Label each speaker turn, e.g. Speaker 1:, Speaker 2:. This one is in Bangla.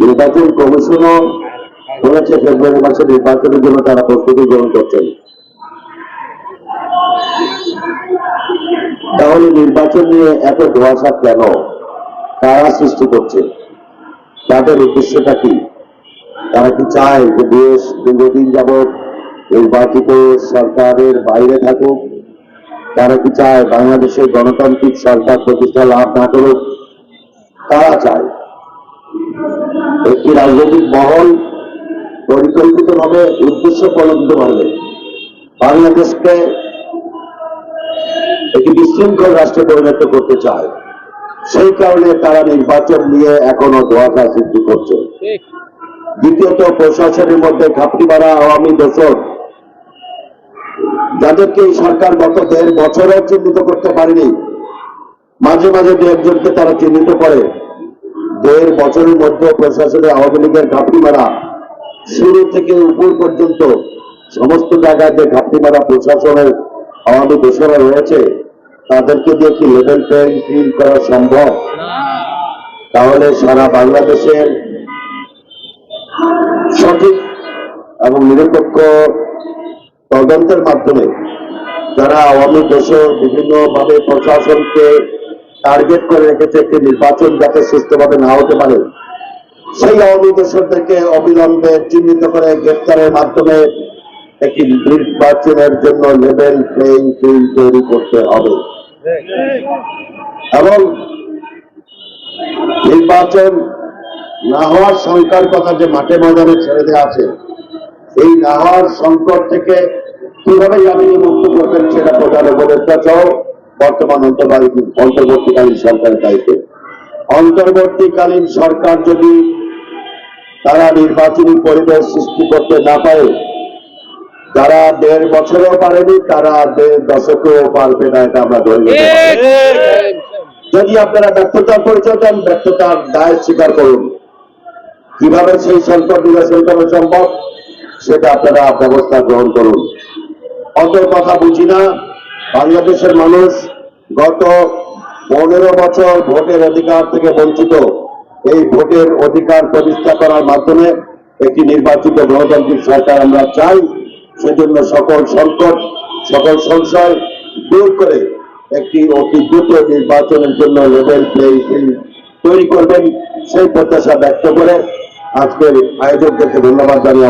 Speaker 1: নির্বাচন কমিশনও বলেছে ফেব্রুয়ারি মাসে নির্বাচনের জন্য তারা প্রস্তুতি গ্রহণ করছেন। তাহলে নির্বাচন নিয়ে এত ধোয়াশা কেন? কারা সৃষ্টি করছে? তাদের উদ্দেশ্যটা কি? তারা কি চায় যে দেশ দীর্ঘদিন যাবৎ নির্বাচিত সরকারের বাইরে থাকুক? তারা কি চায় বাংলাদেশের গণতান্ত্রিক সরকার প্রতিষ্ঠা লাভ না করুক? তারা চায়। একটি রাজনৈতিক মহল পরিকল্পিতভাবে উদ্দেশ্য প্রণোদিতভাবে বাংলাদেশকে একটি বিশৃঙ্খল রাষ্ট্রে পরিণত করতে চায়। সেই কারণে তারা নির্বাচন নিয়ে এখনও ধোয়াশা সৃষ্টি করছে। দ্বিতীয়ত প্রশাসনের মধ্যে ঘাপটি মারা আওয়ামী দোষর। যাদেরকে এই সরকার গত দেড় বছরও চিহ্নিত করতে পারেনি মাঝে মাঝে দু একজনকে তারা চিহ্নিত করে। দেড় বছরের মধ্যে প্রশাসনে আওয়ামী লীগের ঘাপটি মারা শুরু থেকে উপর পর্যন্ত সমস্ত জায়গায় যে ঘাপটি মারা প্রশাসনের আওয়ামী দোষরা রয়েছে, তাদেরকে দিয়ে কি লেভেল প্লেয়িং ফিল্ড করা সম্ভব? তাহলে সারা বাংলাদেশের সঠিক এবং নিরপেক্ষ তদন্তের মাধ্যমে যারা আওয়ামী দেশে বিভিন্নভাবে প্রশাসনকে টার্গেট করে রেখেছে একটি নির্বাচন যাতে সুস্থভাবে না হতে পারে। সেই আওয়ামী দোষরদেরকে অবিলম্বে চিহ্নিত করে গ্রেফতারের মাধ্যমে একটি নির্বাচনের জন্য লেভেল প্লেইং ফিল্ড তৈরি করতে হবে। এবং নির্বাচন না হওয়ার সংখ্যার কথা যে মাঠে ময়দানে ছেড়ে দেওয়া আছে, এই না হওয়ার সংকট থেকে কীভাবে জামিনে মুক্ত করবেন সেটা প্রধান উপদেষ্টা সহ বর্তমান অন্তর্বর্তীকালীন সরকারের দায়িত্বে। অন্তর্বর্তীকালীন সরকার যদি তারা নির্বাচনী পরিবেশ সৃষ্টি করতে না পারে যারা দেড় বছরও পারেনি তারা দেড় দশকেও পারবে না এটা আমরা ধরে যদি আপনারা ব্যর্থতার পরিচয় দেন ব্যর্থতার দায় স্বীকার করুন। কীভাবে সেই সংকট নিরসন করা সম্ভব সেটা আপনারা ব্যবস্থা গ্রহণ করুন। অত কথা বুঝি না বাংলাদেশের মানুষ গত পনেরো বছর ভোটের অধিকার থেকে বঞ্চিত, এই ভোটের অধিকার প্রতিষ্ঠা করার মাধ্যমে একটি নির্বাচিত গণতান্ত্রিক সরকার আমরা চাই। সেজন্য সকল সংকট, সকল সংশয় দূর করে একটি অতি দ্রুত নির্বাচনের জন্য লেভেল প্লেইং তৈরি করবেন সেই প্রত্যাশা ব্যক্ত করে আজকের আয়োজকদেরকে ধন্যবাদ জানিয়ে